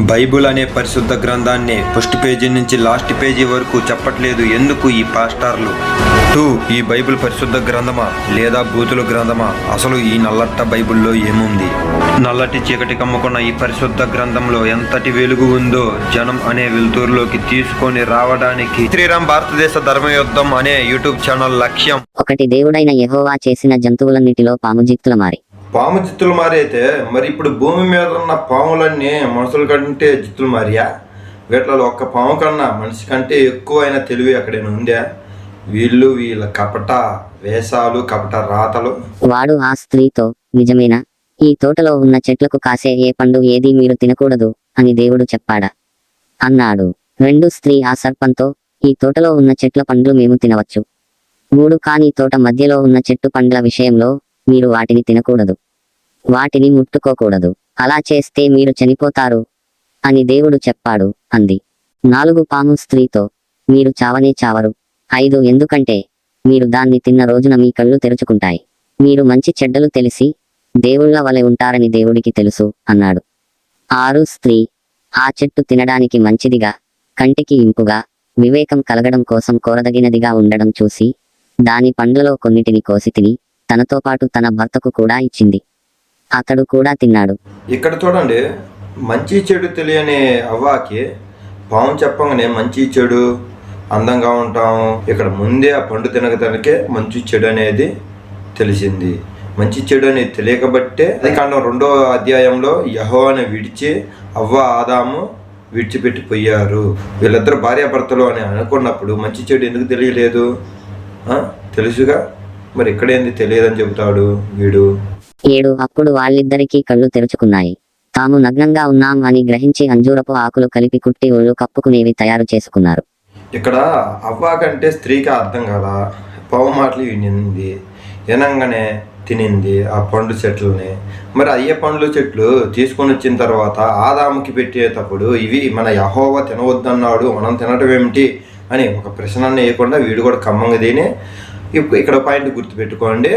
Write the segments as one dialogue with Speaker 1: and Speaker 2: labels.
Speaker 1: Bible అనే పరిశుద్ధ గ్రంథాన్ని ఫస్ట్ పేజీ నుంచి లాస్ట్ పేజీ వరకు చెప్పట్లేదు. ఎందుకు ఈ పాస్టార్లు? టూ ఈ బైబిల్ పరిశుద్ధ గ్రంథమా? లేదా బూతుల గ్రంథమా? అసలు ఈ నల్లట్ట బైబిల్లో ఏముంది? నల్లటి చీకటి కమ్ముకున్న ఈ పరిశుద్ధ గ్రంథంలో ఎంతటి వెలుగు ఉందో జనం అనే వెలుతురులోకి తీసుకొని రావడానికి శ్రీరామ్ భారతదేశ ధర్మయుద్ధం అనే యూట్యూబ్ ఛానల్ లక్ష్యం.
Speaker 2: ఒకటి దేవుడైన యహోవా చేసిన జంతువులన్నిటిలో పాముజిక్తుల మారి.
Speaker 1: పాము జిత్తులు మారైతే మరి ఇప్పుడు భూమి మీద ఉన్న పాములన్నీ మనుషుల కంటే జిత్తులు మారియా? వీటిలో ఒక్క పాము కన్నా మనిషి కంటే ఎక్కువైన తెలివి అక్కడైనా ఉందా? వీళ్ళు వీళ్ళ కపట వేషాలు కపట రాతలు.
Speaker 2: వాడు ఆ స్త్రీతో నిజమేనా? ఈ తోటలో ఉన్న చెట్లకు కాసే ఏ పండు ఏది మీరు తినకూడదు అని దేవుడు చెప్పాడా? అన్నాడు. రెండు స్త్రీ ఆ సర్పంతో ఈ తోటలో ఉన్న చెట్ల పండ్లు మేము తినవచ్చు. మూడు కాని తోట మధ్యలో ఉన్న చెట్టు పండ్ల విషయంలో మీరు వాటిని తినకూడదు. వాటిని ముట్టుకోకూడదు. అలా చేస్తే మీరు చనిపోతారు అని దేవుడు చెప్పాడు అంది. నాలుగు పాము స్త్రీతో మీరు చావనే చావరు. ఐదు ఎందుకంటే మీరు దాన్ని తిన్న రోజున మీ కళ్ళు తెరుచుకుంటాయి. మీరు మంచి చెడ్డలు తెలిసి దేవుళ్ళ వలె ఉంటారని దేవుడికి తెలుసు అన్నాడు. ఆరు స్త్రీ ఆ చెట్టు తినడానికి మంచిదిగా కంటికి ఇంపుగా వివేకం కలగడం కోసం కోరదగినదిగా ఉండడం చూసి దాని పండ్లలో కొన్నిటిని కోసి తిని తనతో పాటు తన భర్తకు కూడా ఇచ్చింది. అతడు కూడా తిన్నాడు.
Speaker 1: ఇక్కడ చూడండి మంచి చెడు తెలియని అవ్వాకి పాము చెప్పగానే మంచి చెడు అందంగా ఉంటాం ఇక్కడ ముందే ఆ పండు తినగతనకే మంచి చెడు అనేది తెలిసింది. మంచి చెడు అనేది తెలియకబట్టే అది కాండం రెండో అధ్యాయంలో యహోవాని విడిచి అవ్వ ఆదాము విడిచిపెట్టిపోయారు. వీళ్ళిద్దరు భార్యాభర్తలు అని అనుకున్నప్పుడు మంచి చెడు ఎందుకు తెలియలేదు? తెలుసుగా? మరి ఇక్కడేంది తెలియదని చెబుతాడు వీడు.
Speaker 2: ఏడు అప్పుడు వాళ్ళిద్దరికీ కళ్ళు తెరుచుకున్నాయి. తాము నగ్నంగా ఉన్నాం అని గ్రహించి అంజూరపు ఆకులు కలిపి కుట్టి ఒళ్ళు కప్పుకునేవి తయారు చేసుకున్నారు.
Speaker 1: ఇక్కడ అవ్వ కంటే స్త్రీకి అర్థం కదా? పవ మాటలు వినింది వినంగానే తినింది ఆ పండు చెట్లని. మరి అయ్యే పండ్లు చెట్లు తీసుకొని వచ్చిన తర్వాత ఆదాముకి పెట్టేటప్పుడు ఇవి మన యహోవా తినవద్దన్నాడు మనం తినటం ఏమిటి అని ఒక ప్రశ్న వేయకుండా వీడు కూడా ఖమ్మంగా తిని ఇక్కడ పాయింట్ గుర్తుపెట్టుకోండి.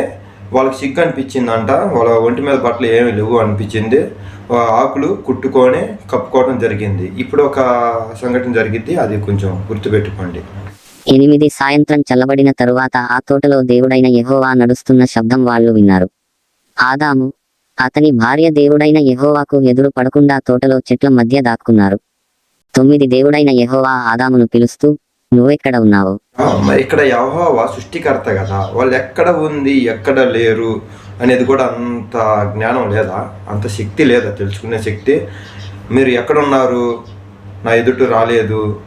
Speaker 1: వాళ్ళకి సిగ్గు అనిపించిందంట. వాళ్ళ ఒంటి మీద బట్టలు ఏమి లేవు అనిపించింది. ఆకులు కుట్టుకొని కప్పుకోవడం జరిగింది. ఇప్పుడు ఒక సంఘటన జరిగింది. అది కొంచెం గుర్తుపెట్టుకోండి.
Speaker 2: ఎనిమిది సాయంత్రం చల్లబడిన తరువాత ఆ తోటలో దేవుడైన యహోవా నడుస్తున్న శబ్దం వాళ్ళు విన్నారు. ఆదాము అతని భార్య దేవుడైన యహోవాకు ఎదురు పడకుండా తోటలో చెట్ల మధ్య దాక్కున్నారు. తొమ్మిది దేవుడైన యహోవా ఆదామును పిలుస్తూ నువ్వెక్కడ ఉన్నావు?
Speaker 1: ఆ, మరి ఇక్కడ యహోవా సృష్టికర్త కదా. వాళ్ళు ఎక్కడ ఉంది ఎక్కడ లేరు అనేది కూడా అంత జ్ఞానం లేదా? అంత శక్తి లేదా? తెలుసుకునే శక్తి. మీరు ఎక్కడున్నారు నా ఎదుట రాలేదు.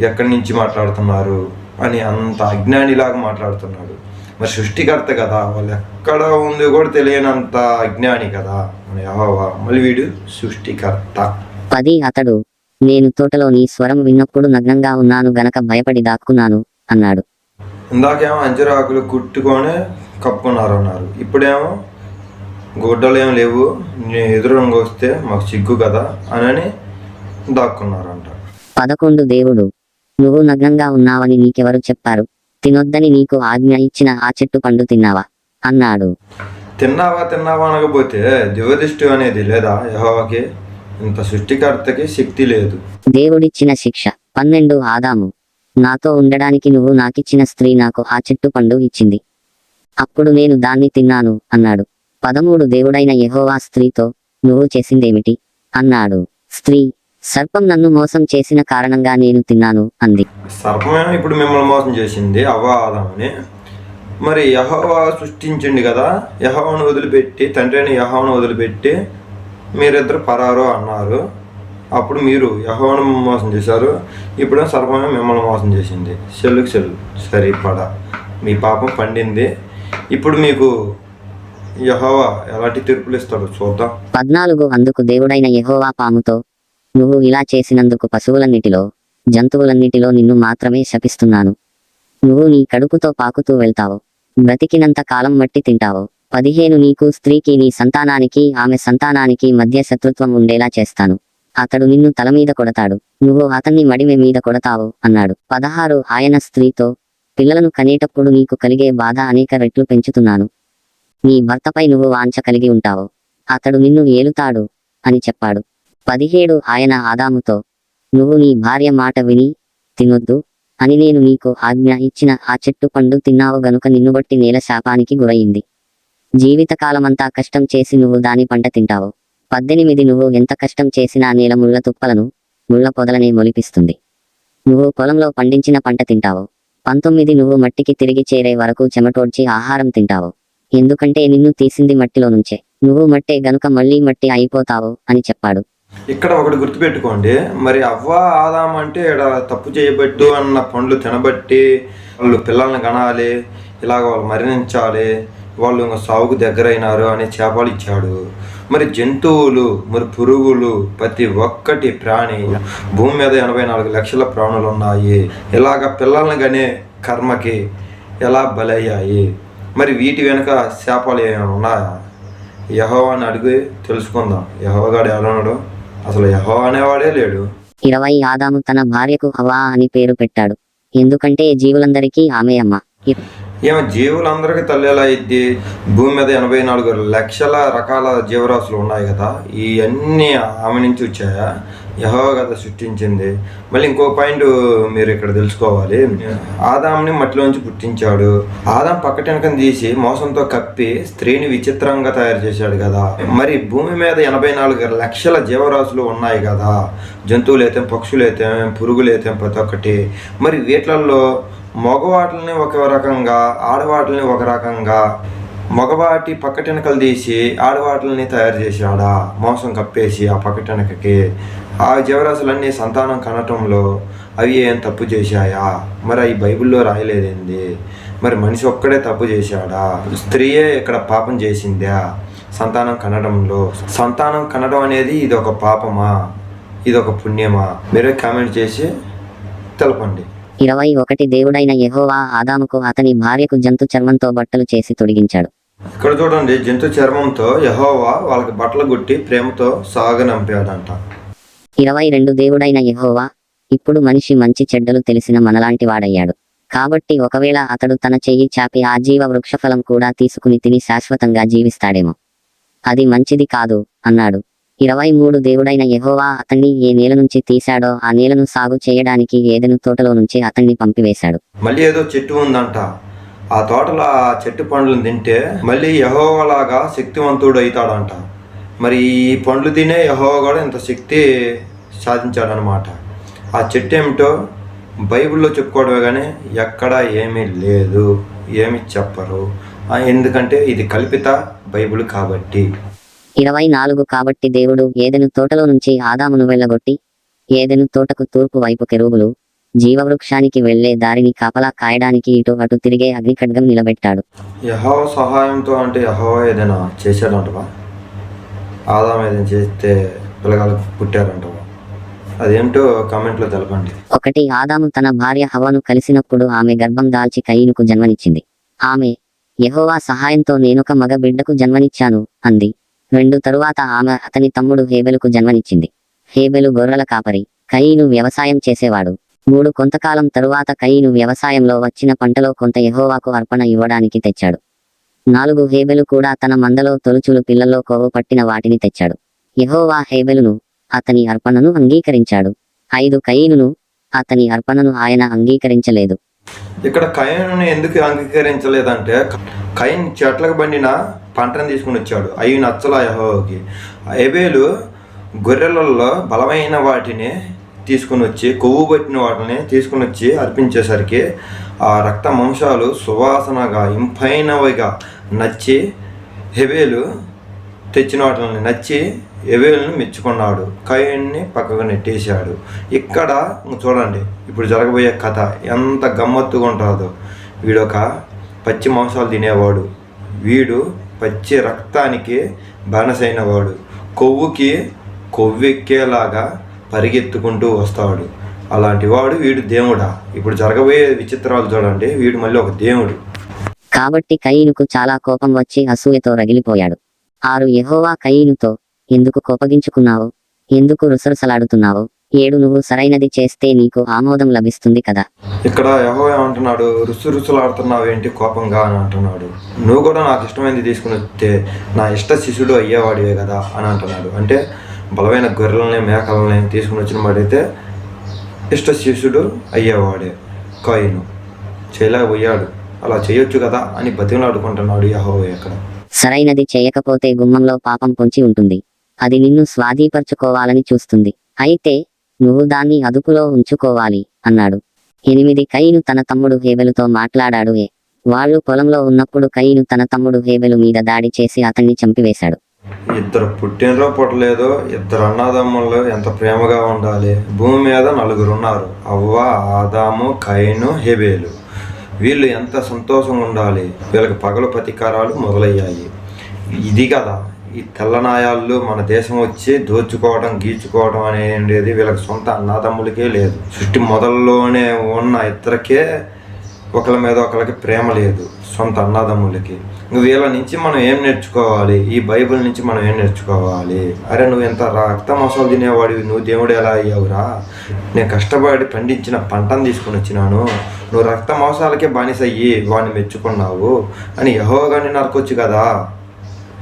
Speaker 1: ఎక్కడి నుంచి మాట్లాడుతున్నారు? అని అంత అజ్ఞానిలాగా మాట్లాడుతున్నాడు. మరి సృష్టికర్త కదా. వాళ్ళు ఎక్కడ ఉంది కూడా తెలియనంత అజ్ఞాని కదా. మన యహోవా మళ్ళీ వీడు సృష్టికర్త.
Speaker 2: పది అతడు నేను తోటలో నీ స్వరం విన్నప్పుడు నగ్నంగా ఉన్నాను గనక భయపడి దాక్కున్నాను అన్నాడు.
Speaker 1: ఇందాకేమో అంజరాకులు కుట్టుకొని కప్పుకున్నారు అన్నారు ఇప్పుడేమో గుడ్డలు ఏం లేవు నీ ఎదురుగా వస్తే మాకు సిగ్గు కదా అని దాక్కున్నారంట.
Speaker 2: పదకొండు దేవుడు నువ్వు నగ్నంగా ఉన్నావని నీకెవరు చెప్పారు? తినొద్దని నీకు ఆజ్ఞ ఇచ్చిన ఆ చెట్టు పండు తిన్నావా? అన్నాడు.
Speaker 1: తిన్నావా తిన్నావా అనకపోతే దివదిష్టి అనేది లేదా యహోవాకి? ఇంత సృష్టికర్తకి శక్తి లేదు.
Speaker 2: దేవుడిచ్చిన శిక్ష పన్నెండు ఆదాము. నాతో ఉండడానికి నువ్వు నాకిచ్చిన స్త్రీ నాకు ఆ చెట్టు పండు ఇచ్చింది. అప్పుడు నేను దాన్ని తిన్నాను అన్నాడు. పదమూడు దేవుడైన యెహోవా స్త్రీతో నువ్వు చేసిందేమిటి? అన్నాడు. స్త్రీ సర్పం నన్ను మోసం చేసిన కారణంగా నేను తిన్నాను అంది.
Speaker 1: సర్పమేమో ఇప్పుడు మిమ్మల్ని మోసం చేసింది అవ్వ ఆదామని. మరి యహోవా సృష్టించింది కదా యహోవను వదిలిపెట్టి తండ్రి అయిన యహోవను వదిలిపెట్టి మీరిద్దరు పరారు అన్నారు. అప్పుడు మీరు యహోను మోసం చేశారు. ఇప్పుడు సర్పమే మిమ్మల్ని మోసం చేసింది. సెల్లుకి సెల్లు. సరిపడ మీ పాపం పండింది. ఇప్పుడు మీకు యహోవా ఎలాంటి తీర్పులు ఇస్తాడో చూద్దాం.
Speaker 2: పద్నాలుగు అందుకు దేవుడైన యహోవా పాముతో నువ్వు ఇలా చేసినందుకు పశువులన్నిటిలో జంతువులన్నిటిలో నిన్ను మాత్రమే శపిస్తున్నాను. నువ్వు నీ కడుపుతో పాకుతూ వెళ్తావు. బ్రతికినంత కాలం మట్టి తింటావు. పదిహేను నీకు స్త్రీకి నీ సంతానానికి ఆమె సంతానానికి మధ్య శత్రుత్వం ఉండేలా చేస్తాను. అతడు నిన్ను తల మీద కొడతాడు. నువ్వు అతన్ని మడిమె మీద కొడతావు అన్నాడు. పదహారు ఆయన స్త్రీతో పిల్లలను కనేటప్పుడు నీకు కలిగే బాధ అనేక రెట్లు పెంచుతున్నాను. నీ భర్తపై నువ్వు వాంఛ కలిగి ఉంటావు. అతడు నిన్ను ఏలుతాడు అని చెప్పాడు. పదిహేడు ఆయన ఆదాముతో నువ్వు నీ భార్య మాట విని తినొద్దు అని నేను నీకు ఆజ్ఞ ఇచ్చిన ఆ చెట్టు పండు తిన్నావు గనుక నిన్ను బట్టి నేల శాపానికి గురయింది. జీవితకాలమంతా కష్టం చేసి నువ్వు దాని పంట తింటావు. పద్దెనిమిది నువ్వు ఎంత కష్టం చేసినా నేల ముళ్ళ తుప్పలను ముళ్ళ పొదలనే మొలిపిస్తుంది. నువ్వు పొలంలో పండించిన పంట తింటావు. పంతొమ్మిది నువ్వు మట్టికి తిరిగి చేరే వరకు చెమటోడ్చి ఆహారం తింటావు. ఎందుకంటే నిన్ను తీసింది మట్టిలో నుంచే. నువ్వు మట్టే గనుక మళ్ళీ మట్టి అయిపోతావు అని చెప్పాడు.
Speaker 1: ఇక్కడ ఒకటి గుర్తుపెట్టుకోండి. మరి అవ్వ ఆదాం అంటే ఇక్కడ తప్పు చేయబట్టు అన్న పండ్లు తినబట్టి వాళ్ళు పిల్లల్ని కనాలి ఇలాగ వాళ్ళు మరణించాలి వాళ్ళు ఇంకా సాగుకు దగ్గరైనారు అనే చేపలు ఇచ్చాడు. మరి జంతువులు మరి పురుగులు ప్రతి ఒక్కటి ప్రాణి భూమి మీద ఎనభై నాలుగు లక్షల ప్రాణులు ఉన్నాయి. ఇలాగ పిల్లల్ని కానీ కర్మకి ఎలా బలయ్యాయి? మరి వీటి వెనుక శాపాలు ఏమైనా ఉన్నాయా? యహో అని అడిగి తెలుసుకుందాం. యహోగాడు ఎవరన్నాడు అసలు యహో అనేవాడే లేడు.
Speaker 2: ఇరవై ఆదాము తన భార్యకు హవా అని పేరు పెట్టాడు. ఎందుకంటే జీవులందరికీ ఆమె అమ్మ.
Speaker 1: ఏమో జీవులందరికీ తల్లి ఎలా ఇద్ది? భూమి మీద ఎనభై నాలుగు లక్షల రకాల జీవరాశులు ఉన్నాయి కదా ఈ అన్ని ఆమె నుంచి వచ్చాయా? యహో కదా సృష్టించింది. మళ్ళీ ఇంకో పాయింట్ మీరు ఇక్కడ తెలుసుకోవాలి. ఆదాంని మట్టిలోంచి పుట్టించాడు. ఆదాం పక్కటెనకని తీసి మోసంతో కప్పి స్త్రీని విచిత్రంగా తయారు చేశాడు కదా. మరి భూమి మీద ఎనభై నాలుగు లక్షల జీవరాశులు ఉన్నాయి కదా. జంతువులు అయితే పక్షులు అయితే పురుగులు అయితే ప్రతి ఒక్కటి. మరి వీటిలలో మగవాటిని ఒక రకంగా ఆడవాటిని ఒక రకంగా మగవాటి పక్కటెనకలు తీసి ఆడవాటిని తయారు చేశాడా? మోసం కప్పేసి ఆ పక్కటెనకకి. ఆ జీవరాశులన్నీ సంతానం కనటంలో అవి ఏం తప్పు చేశాయా? మరి అవి బైబిల్లో రాయలేదేంది? మరి మనిషి ఒక్కడే తప్పు చేశాడా? స్త్రీయే ఇక్కడ పాపం చేసిందా? సంతానం కనడంలో సంతానం కనడం అనేది ఇది ఒక పాపమా? ఇది ఒక పుణ్యమా? మీరే కామెంట్ చేసి తెలపండి.
Speaker 2: ఇరవై ఒకటి దేవుడైన యెహోవా ఆదాముకు అతని భార్యకు జంతు చర్మంతో బట్టలు చేసి తొడిగించాడు.
Speaker 1: ఇక్కడ చూడండి జంతు చర్మంతో యహోవా వాళ్ళకి బట్టలు గుట్టి ప్రేమతో సాగనంపాడంట
Speaker 2: ఇరవై రెండు దేవుడైన యెహోవా ఇప్పుడు మనిషి మంచి చెడ్డలు తెలిసిన మనలాంటి వాడయ్యాడు. కాబట్టి ఒకవేళ అతడు తన చెయ్యి చాపి ఆ జీవ వృక్షఫలం కూడా తీసుకుని తిని శాశ్వతంగా జీవిస్తాడేమో. అది మంచిది కాదు అన్నాడు. ఇరవై మూడు దేవుడైన యహోవా అతన్ని ఏ నేల నుంచి తీశాడో ఆ నేలను సాగు చేయడానికి ఏదెను తోటలో నుంచి అతన్ని పంపివేశాడు.
Speaker 1: మళ్ళీ ఏదో చెట్టు ఉందంట. ఆ తోటలో ఆ చెట్టు పండ్లను తింటే మళ్ళీ యహోవలాగా శక్తివంతుడు అవుతాడంట మరి ఈ పండ్లు తినే యహోవ కూడా ఇంత శక్తి సాధించాడనమాట. ఆ చెట్టు ఏమిటో బైబిల్లో చెప్పుకోవడమే కానీ ఎక్కడా ఏమీ లేదు ఏమి చెప్పరు. ఎందుకంటే ఇది కల్పిత బైబిల్ కాబట్టి.
Speaker 2: ఇరవై నాలుగు కాబట్టి దేవుడు ఏదెను తోటలో నుంచి ఆదామును వెళ్ళగొట్టి ఏదెను తోటకు తూర్పు వైపు కెరూబులు జీవవృక్షానికి వెళ్ళే దారిని కాపలా కాయడానికి ఇటు అటు తిరిగే అగ్నిఖడ్గం నిలబెట్టాడు.
Speaker 1: యహోవ సహాయంతో అంటే యహోవ ఏదైనా చేశాడంటవా? ఆదాం ఏదైనా చేస్తే పిల్లగాళ్ళు పుట్టారంటవా? అదేంటో కామెంట్లో తెలపండి.
Speaker 2: ఒకటి ఆదాము తన భార్య హవ్వను కలిసినప్పుడు ఆమె గర్భం దాల్చి కయీనుకు జన్మనిచ్చింది. ఆమె యెహోవా సహాయంతో నేనొక మగ బిడ్డకు జన్మనిచ్చాను అంది. రెండు తరువాత ఆమె అతని తమ్ముడు హేబెలుకు జన్మనిచ్చింది. హేబెలు గొర్రెల కాపరి కయీను వ్యవసాయం చేసేవాడు. మూడు కొంతకాలం తరువాత కయీను వ్యవసాయంలో వచ్చిన పంటలో కొంత యహోవాకు అర్పణ ఇవ్వడానికి తెచ్చాడు. నాలుగు హేబెలు కూడా తన మందలో తొలుచులు పిల్లల్లో కొవ్వు పట్టిన వాటిని తెచ్చాడు. యహోవా హేబెలును అతని అర్పణను అంగీకరించాడు. ఐదు కయీనును అతని అర్పణను ఆయన అంగీకరించలేదు.
Speaker 1: ఇక్కడ కయన్ను ఎందుకు అంగీకరించలేదంటే కయన్ చెట్లకు బండిన పంటను తీసుకుని వచ్చాడు. అవి నచ్చల యహోకి ఎబేలు గొర్రెలలో బలమైన వాటిని తీసుకుని వచ్చి కొవ్వు పట్టిన వాటిని తీసుకుని వచ్చి అర్పించేసరికి ఆ రక్త మాంసాలు సువాసనగా ఇంపైనవిగా నచ్చి హెబేలు తెచ్చిన వాటిని నచ్చి ఎవేలును మెచ్చుకున్నాడు. కయన్ని పక్కకు నెట్టేశాడు. ఇక్కడ చూడండి ఇప్పుడు జరగబోయే కథ ఎంత గమ్మత్తుగా ఉంటుందో. వీడొక పచ్చి మాంసాలు తినేవాడు. వీడు పచ్చి రక్తానికి బానసైనవాడు. కొవ్వుకి కొవ్వెక్కేలాగా పరిగెత్తుకుంటూ వస్తాడు. అలాంటి వాడు వీడు దేవుడా. ఇప్పుడు జరగబోయే విచిత్రాలు చూడండి వీడు మళ్ళీ ఒక దేవుడు.
Speaker 2: కాబట్టి కయీనుకు చాలా కోపం వచ్చి అసూయతో రగిలిపోయాడు. ఆరు యహోవా కయీనుతో ఎందుకు కోపగించుకున్నావు? ఎందుకు రుసరుసలాడుతున్నావు? ఏడు నువ్వు సరైనది చేస్తే నీకు ఆమోదం లభిస్తుంది కదా.
Speaker 1: ఇక్కడ యహో ఏమంటున్నాడు? రుసు రుసులాడుతున్నావు ఏంటి కోపంగా అని అంటున్నాడు. నువ్వు కూడా నాకు ఇష్టమైనది తీసుకుని వస్తే నా ఇష్ట శిష్యుడు అయ్యేవాడివే కదా అని అంటున్నాడు. అంటే బలమైన గొర్రెలని మేకలని తీసుకుని వచ్చిన వాడైతే ఇష్ట శిష్యుడు అయ్యేవాడే. కాయిను. చేయలేకపోయాడు. అలా చేయొచ్చు కదా అని బతిమలాడుకుంటున్నాడు యహో అక్కడ
Speaker 2: సరైనది చేయకపోతే గుమ్మంలో పాపం పొంచి ఉంటుంది. అది నిన్ను స్వాధీపరచుకోవాలని చూస్తుంది. అయితే నువ్వు దాన్ని అదుపులో ఉంచుకోవాలి అన్నాడు. ఎనిమిది కయ్యను తన తమ్ముడు హేబెలుతో మాట్లాడాడు ఏ. వాళ్ళు పొలంలో ఉన్నప్పుడు కయ్యను తన తమ్ముడు హేబెలు మీద దాడి చేసి అతన్ని చంపివేశాడు.
Speaker 1: ఇద్దరు పుట్టినరో పుట్టలేదో ఇద్దరు అన్నదమ్ములు ఎంత ప్రేమగా ఉండాలి. భూమి మీద నలుగురు ఉన్నారు అవ్వ ఆదాము కైను హెబేలు. వీళ్ళు ఎంత సంతోషంగా ఉండాలి. వీళ్ళకి పగలు ప్రతీకారాలు మొదలయ్యాయి. ఇది కదా. ఈ తెల్లనాయాళ్ళు మన దేశం వచ్చి దోచుకోవడం గీచుకోవడం అనేది వీళ్ళకి సొంత అన్నదమ్ములకే లేదు. సృష్టి మొదల్లోనే ఉన్న ఇద్దరికే ఒకరి మీద ఒకరికి ప్రేమ లేదు సొంత అన్నదమ్ములకి వీళ్ళ నుంచి మనం ఏం నేర్చుకోవాలి? ఈ బైబిల్ నుంచి మనం ఏం నేర్చుకోవాలి? అరే నువ్వు ఎంత రక్త మసాలు తినేవాడివి నువ్వు దేవుడు ఎలా అయ్యావురా? నేను కష్టపడి పండించిన పంటను తీసుకుని వచ్చినాను. నువ్వు రక్త మోసాలకే బానిసయ్యి వాడిని మెచ్చుకున్నావు అని యహోగాని నరకొచ్చు కదా.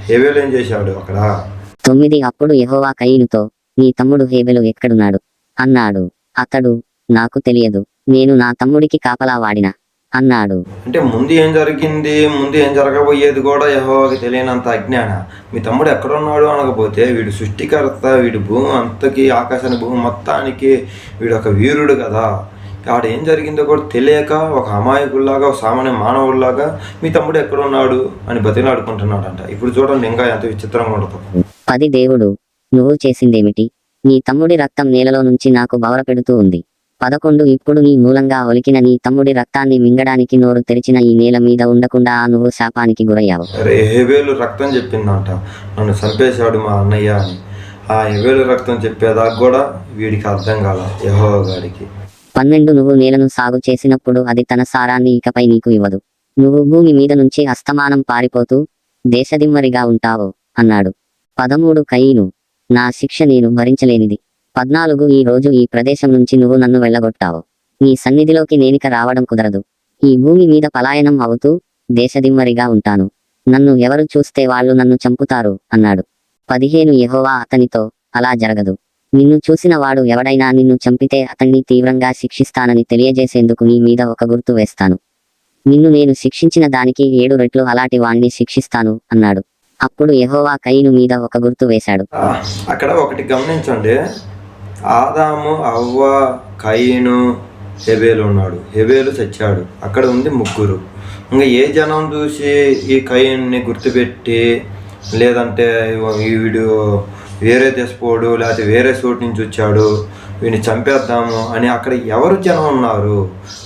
Speaker 1: హేవేలు ఏం చేశాడు అక్కడ?
Speaker 2: తొమ్మిది అప్పుడు యెహోవా కయ్యనుతో నీ తమ్ముడు హేబెలు ఎక్కడున్నాడు? అన్నాడు. అతడు నాకు తెలియదు. నేను నా తమ్ముడికి కాపలా వాడిన? అన్నాడు.
Speaker 1: అంటే ముందు ఏం జరిగింది? ముందు ఏం జరగబోయేది కూడా యహోవాకి తెలియనంత అజ్ఞాన. మీ తమ్ముడు ఎక్కడున్నాడు? అనకపోతే వీడు సృష్టికర్త వీడు భూమి అంతకి ఆకాశాన్ని భూమి మొత్తానికి వీడు ఒక వీరుడు కదా. ఆడ ఏం జరిగిందో కూడా తెలియక ఒక అమాయకుల్లాగా ఒక సామాన్య మానవుల్లాగా మీ తమ్ముడు ఎక్కడున్నాడు అని బతిలాడుకుంటున్నాడంట. ఇప్పుడు చూడండి ఇంకా ఎంత విచిత్రంగా ఉంటుంది.
Speaker 2: పది దేవుడు. నువ్వు చేసిందేమిటి? నీ తమ్ముడి రక్తం నేలలో నుంచి నాకు బవరపెడుతూ ఉంది. పదకొండు ఇప్పుడు నీ మూలంగా ఒలికిన నీ తమ్ముడి రక్తాన్ని మింగడానికి నోరు తెరిచిన ఈ నేల మీద ఉండకుండా ఆ నువ్వు శాపానికి గురయ్యావు.
Speaker 1: అరే హెవేలు రక్తం చెప్పిందంట. నన్ను చంపేశాడు మా అన్నయ్య అని. ఆ హెవేలు రక్తం చెప్పేదాకా కూడా వీడికి అర్థం కాల యహోవా గాడికి.
Speaker 2: పన్నెండు నువ్వు నేలను సాగు చేసినప్పుడు అది తన సారాన్ని ఇకపై నీకు ఇవ్వదు. నువ్వు భూమి మీద నుంచి అస్తమానం పారిపోతూ దేశదిమ్మరిగా ఉంటావు అన్నాడు. పదమూడు కయీను. నా శిక్ష నేను భరించలేనిది. పద్నాలుగు ఈ రోజు ఈ ప్రదేశం నుంచి నువ్వు నన్ను వెళ్ళగొట్టావు. నీ సన్నిధిలోకి నేనిక రావడం కుదరదు. ఈ భూమి మీద పలాయనం అవుతూ దేశదిమ్మరిగా ఉంటాను. నన్ను ఎవరు చూస్తే వాళ్ళు నన్ను చంపుతారు అన్నాడు. పదిహేను యహోవా అతనితో అలా జరగదు. నిన్ను చూసిన వాడు ఎవడైనా నిన్ను చంపితే అతన్ని తీవ్రంగా శిక్షిస్తానని తెలియజేసేందుకు నీ మీద ఒక గుర్తు వేస్తాను. నిన్ను నేను శిక్షించిన దానికి ఏడు రెట్లు అలాంటి వాణ్ణి శిక్షిస్తాను అన్నాడు. అప్పుడు యహోవా కయ్యను మీద ఒక గుర్తు వేశాడు.
Speaker 1: అక్కడ ఒకటి గమనించండి. ఆదాము అవ్వ కయ్యను హెబేలు ఉన్నాడు. హెబేలు చచ్చాడు. అక్కడ ఉంది ముగ్గురు. ఇంకా ఏ జనం చూసి ఈ కయ్యన్ని గుర్తుపెట్టి లేదంటే ఈ వీడియో వేరే దేశపోడు లేకపోతే వేరే చోటు నుంచి వచ్చాడు వీడిని చంపేద్దాము అని అక్కడ ఎవరు జనం ఉన్నారు?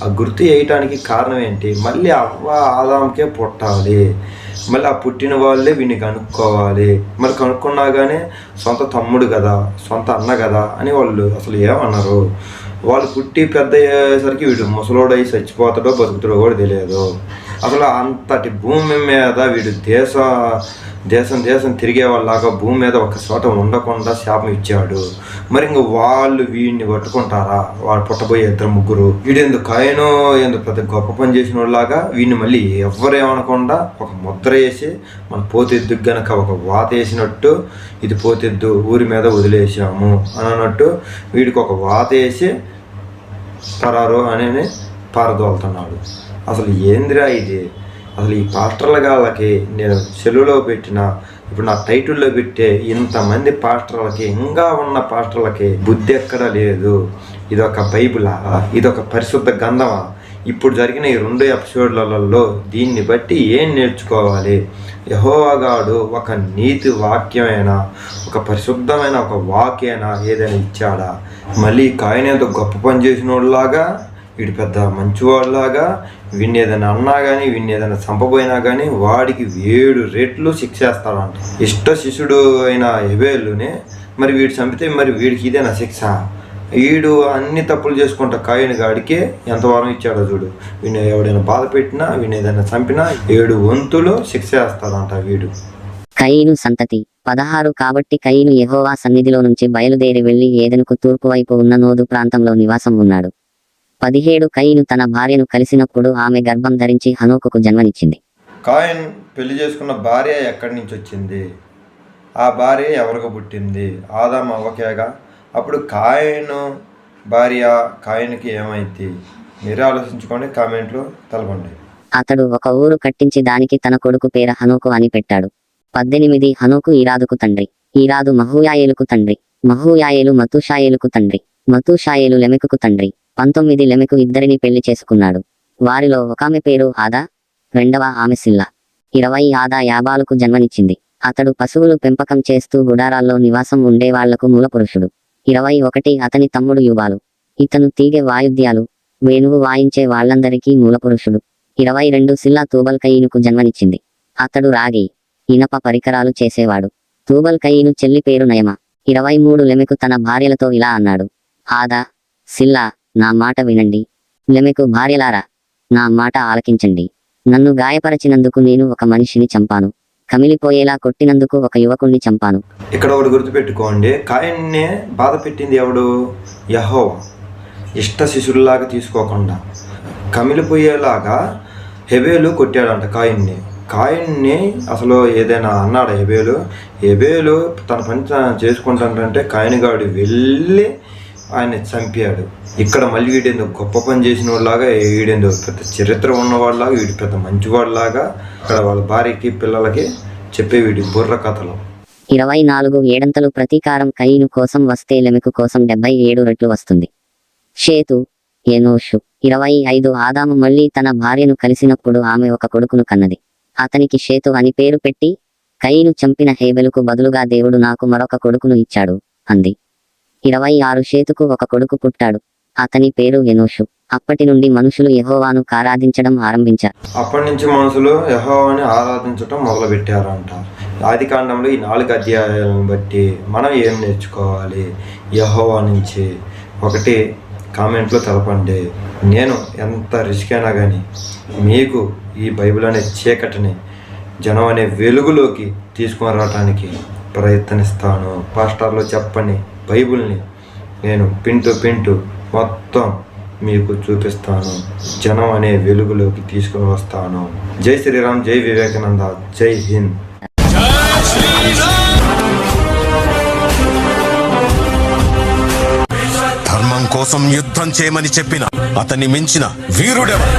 Speaker 1: ఆ గుర్తు వేయటానికి కారణం ఏంటి? మళ్ళీ అవ్వ ఆదాంకే పుట్టాలి. మళ్ళీ ఆ పుట్టిన వాళ్ళే వీడిని కనుక్కోవాలి. మరి కనుక్కున్నా కానీ సొంత తమ్ముడు కదా సొంత అన్న కదా అని వాళ్ళు అసలు ఏమన్నారు? వాళ్ళు పుట్టి పెద్ద అయ్యేసరికి వీడు ముసలోడై చచ్చిపోతాడో బతుకుతాడో కూడా తెలియదు. అసలు అంతటి భూమి మీద వీడు దేశ దేశం దేశం తిరిగే వాళ్ళలాగా భూమి మీద ఒక చోట ఉండకుండా శాపం ఇచ్చాడు. మరి ఇంక వాళ్ళు వీడిని పట్టుకుంటారా? వాళ్ళు పుట్టబోయే ఇద్దరు ముగ్గురు. వీడెందుకు కాయనో ఎందుకు పెద్ద గొప్ప పని చేసిన వాళ్ళలాగా వీడిని మళ్ళీ ఎవరేమనకుండా ఒక ముద్ర వేసి మన పోతెద్దుకు గనక ఒక వాత వేసినట్టు ఇది పోతెద్దు ఊరి మీద వదిలేసాము అని అన్నట్టు వీడికి ఒక వాత వేసి పరారు అని పారదోలుతున్నాడు. అసలు ఏందిరా ఇది? అసలు ఈ పాస్టర్ల గాళ్ళకి నేను సెలవులో పెట్టిన ఇప్పుడు నా టైటిల్లో పెట్టే ఇంతమంది పాస్టర్లకి ఇంకా ఉన్న పాస్టర్లకి బుద్ధి ఎక్కడ లేదు. ఇదొక బైబులా? ఇదొక పరిశుద్ధ గంధమా ఇప్పుడు జరిగిన ఈ రెండు ఎపిసోడ్లలో దీన్ని బట్టి ఏం నేర్చుకోవాలి? యహోవాగాడు ఒక నీతి వాక్యమైనా? ఒక పరిశుద్ధమైన ఒక వాక్యైనా ఏదైనా ఇచ్చాడా? మళ్ళీ కాయనేదో గొప్ప పని చేసినోళ్ళలాగా వీడు పెద్ద మంచివాడులాగా వీడిని ఏదైనా అన్నా కానీ వీడిని ఏదైనా చంపబోయినా కానీ వాడికి ఏడు రెట్లు శిక్షేస్తాడంట ఇష్ట శిష్యుడు అయిన ఎబేలుని మరి వీడు చంపితే మరి వీడికి ఇదేనా శిక్ష? వీడు అన్ని తప్పులు చేసుకుంటా కాయని గాడికి ఎంత వారం ఇచ్చాడో చూడు. వీడిని ఎవడైనా బాధ పెట్టినా వీడిని ఏదైనా చంపినా ఏడు వంతులు శిక్ష వేస్తాడంట వీడు.
Speaker 2: కయీను సంతతి. పదహారు కాబట్టి కయీను యెహోవా సన్నిధిలో నుంచి బయలుదేరి వెళ్ళి ఏదెనుకు తూర్పు వైపు ఉన్న నోదు ప్రాంతంలో నివాసం ఉన్నాడు. పదిహేడు కయీను తన భార్యను కలిసినప్పుడు ఆమె గర్భం ధరించి హనోకుకు జన్మనిచ్చింది.
Speaker 1: కాయన్ పెళ్ళి చేసుకున్న భార్య ఎక్కడి నుంచి వచ్చింది? ఆ భార్య ఎవరికి పుట్టింది? ఆదాం అవ్వకేగా? అప్పుడు కాయను భార్య కాయనికి ఏమైంది? మీరే ఆలోచించుకొని కామెంట్లో తెలపండి.
Speaker 2: అతడు ఒక ఊరు కట్టించి దానికి తన కొడుకు పేర హనోకు అని పెట్టాడు. పద్దెనిమిది హనోకు ఈరాదుకు తండ్రి. ఈరాదు మహూయాయేలుకు తండ్రి. మహూయాయేలు మతుషాయేలుకు తండ్రి. మతుషాయేలు లెమెకుకు తండ్రి. పంతొమ్మిది లెమెకు ఇద్దరిని పెళ్ళి చేసుకున్నాడు. వారిలో ఒకామె పేరు ఆదా రెండవ ఆమె సిల్లా. ఇరవై ఆదా యాబాలకు జన్మనిచ్చింది. అతడు పశువులు పెంపకం చేస్తూ గుడారాల్లో నివాసం ఉండేవాళ్ళకు మూలపురుషుడు. ఇరవై ఒకటి అతని తమ్ముడు యువాలు. ఇతను తీగే వాయుద్యాలు వేణువు వాయించే వాళ్ళందరికీ మూలపురుషుడు. ఇరవై రెండు సిల్లా తూబల్కయీనుకు జన్మనిచ్చింది. అతడు రాగి ఇనప పరికరాలు చేసేవాడు. తూబల్కయీను చెల్లి పేరు నయమ. ఇరవై మూడు లెమెకు తన భార్యలతో ఇలా అన్నాడు. ఆదా సిల్లా నా మాట వినండి. లెమెకు భార్యలారా నా మాట ఆలకించండి. నన్ను గాయపరచినందుకు నేను ఒక మనిషిని చంపాను. కమిలిపోయేలా కొట్టినందుకు ఒక యువకుణ్ణి చంపాను.
Speaker 1: ఇక్కడ ఒకటి గుర్తుపెట్టుకోండి. కాయన్నే బాధ పెట్టింది ఎవడు? యహో ఇష్ట శిశుల్లాగా తీసుకోకుండా. కమిలిపోయేలాగా హెబేలు కొట్టాడంట కాయన్ని. కాయన్ని అసలు ఏదైనా అన్నాడు హెబేలు? హెబేలు తన పని తాను చేసుకుంటానంటే కాయనగాడు వెళ్ళి ఆయన చంపాడు. ఇక్కడ మళ్ళీ వీడేందో గొప్ప పని చేసిన వాళ్ళలాగా వీడేందో పెద్ద చరిత్ర ఉన్నవాళ్ళలాగా వీడు పెద్ద మంచివాళ్ళలాగా ఇక్కడ వాళ్ళ భార్యకి పిల్లలకి చెప్పే వీడి బుర్ర కథలు.
Speaker 2: ఇరవై నాలుగు ఏడంతలు ప్రతీకారం కయ్యను కోసం వస్తే లెమెకు కోసం డెబ్బై ఏడు రెట్లు వస్తుంది. షేతు ఎనోషు ఇరవై ఐదు ఆదాము మళ్ళీ తన భార్యను కలిసినప్పుడు ఆమె ఒక కొడుకును కన్నది. అతనికి షేతు అని పేరు పెట్టి కయ్యను చంపిన హేబెలుకు బదులుగా దేవుడు నాకు మరొక కొడుకును ఇచ్చాడు అంది. ఇరవై ఆరు షేతుకు ఒక కొడుకు పుట్టాడు. అతని పేరు ఎనోషు. అప్పటి నుండి మనుషులు యహోవాను ఆరాధించడం ఆరంభించారు.
Speaker 1: అప్పటి నుంచి మనుషులు యహోవాని ఆరాధించటం మొదలు అంట ఆది కాండంలో ఈ నాలుగు అధ్యాయాలను బట్టి మనం ఏం నేర్చుకోవాలి? యహోవా నుంచి ఒకటి కామెంట్లో తెలపండి. నేను ఎంత రిస్క్ అయినా కానీ మీకు ఈ బైబిల్ అనే చీకటిని జనం అనే వెలుగులోకి తీసుకొని రావడానికి ప్రయత్నిస్తాను. పాస్టర్లో చెప్పండి. బైబిల్ని నేను పింటు పింటు మొత్తం మీకు చూపిస్తాను. జనం అనే వెలుగులోకి తీసుకుని వస్తాను. జై శ్రీరామ్ జై వివేకానంద జై హింద్.
Speaker 3: ధర్మం కోసం యుద్ధం చేయమని చెప్పిన అతన్ని మించిన వీరుడెవరు?